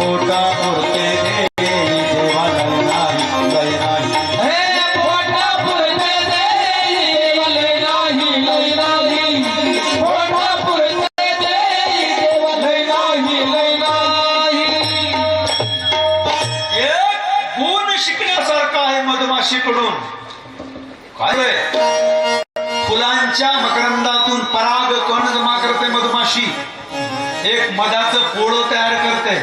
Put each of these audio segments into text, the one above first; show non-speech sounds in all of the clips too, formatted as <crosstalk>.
पोटा पुरते देई देवा लय नाही लय नाही हे पोटा पुरते देई लय नाही लय नाही पोटा पुरते देई देवा लय नाही लय नाही एक गुण शिकण्यासारखा आहे मधमाशीकडून. काय होय? फुलांच्या मकरंदातून पराग कण जमा करते मधमाशी. एक मधाचं पोळं तयार करते.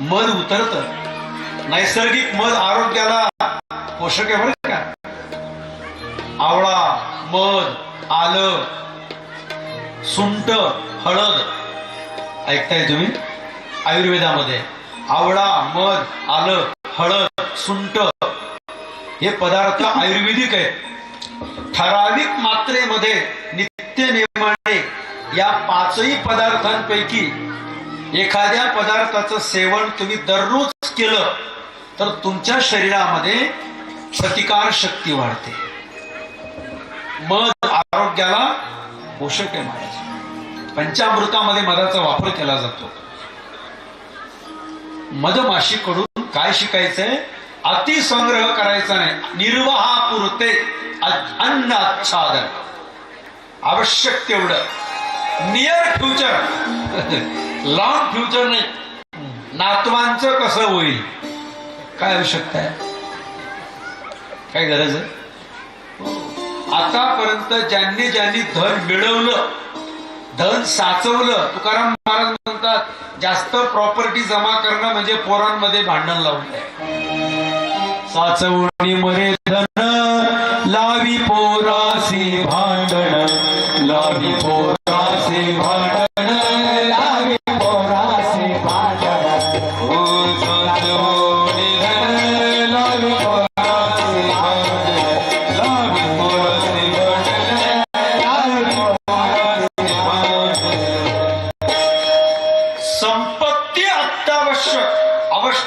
मध उतरत. नैसर्गिक मध आरोग्याला पोषक आहे बरं का? आवळा मध आलं सुंट हळद. ऐकताय तुम्ही? आयुर्वेदामध्ये. आवळा मध आलं हळद सुंट हे पदार्थ आयुर्वेदिक आहेत. ठराविक मात्रेमध्ये नित्य नियमाने या पाचही पदार्थांपैकी एखाद्या पदार्थाचं सेवन तुम्ही दररोज केलं तर तुमच्या शरीरामध्ये प्रतिकार शक्ती वाढते. मध आरोग्याला पोषक आहे महाराज पंचामृतामध्ये मधाचा वापर केला जातो. मधमाशीकडून काय शिकायचंय? अतिसंग्रह करायचा नाही. निर्वाहापुरते अन्न आच्छादन. आवश्यक तेवढं. नियर फ्युचर <laughs> लॉंग फ्युचर नाही. नातवांचं कसं होईल? काय आवश्यकता आहे? काय गरज आहे? आतापर्यंत ज्यांनी ज्यांनी धन मिळवलं धन साचवलं तुकाराम महाराज म्हणतात जास्त प्रॉपर्टी जमा करणं म्हणजे पोरांमध्ये भांडण लावून साचवणी मरे धन लावी पोरासी भांडण लावी पोरासी भांडण.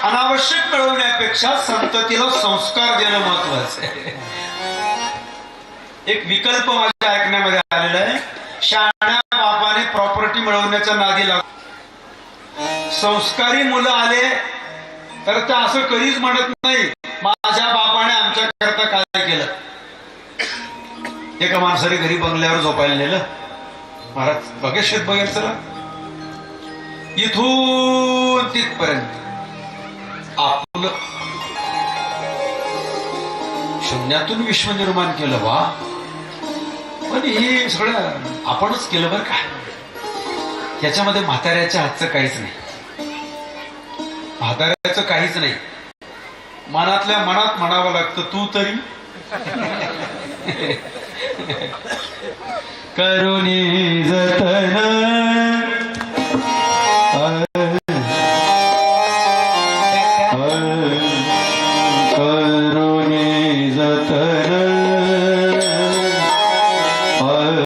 अनावश्यक मिळवण्यापेक्षा संततीला संस्कार देणं महत्वाचं आहे. एक विकल्प माझ्या ऐकण्यामध्ये आलेला आहे. शहाण्या बापाने प्रॉपर्टी मिळवण्याच्या नादी लाग संस्कारी मुलं आले तर ते असं कधीच म्हणत नाही माझ्या बापाने आमच्या करता काय केलं? एका माणसाने घरी बंगल्यावर झोपायला नेलं. महाराज बघे शेत बघेल चला. इथून तिथपर्यंत आपलं शून्यातून विश्व निर्माण केलं वा पण हे सगळं आपणच केलं बरं का? याच्यामध्ये म्हाताऱ्याच्या हातचं काहीच नाही. म्हाताऱ्याचं काहीच नाही. मनातल्या मनात म्हणावं लागतं तू तरी? <laughs> करुणी जतन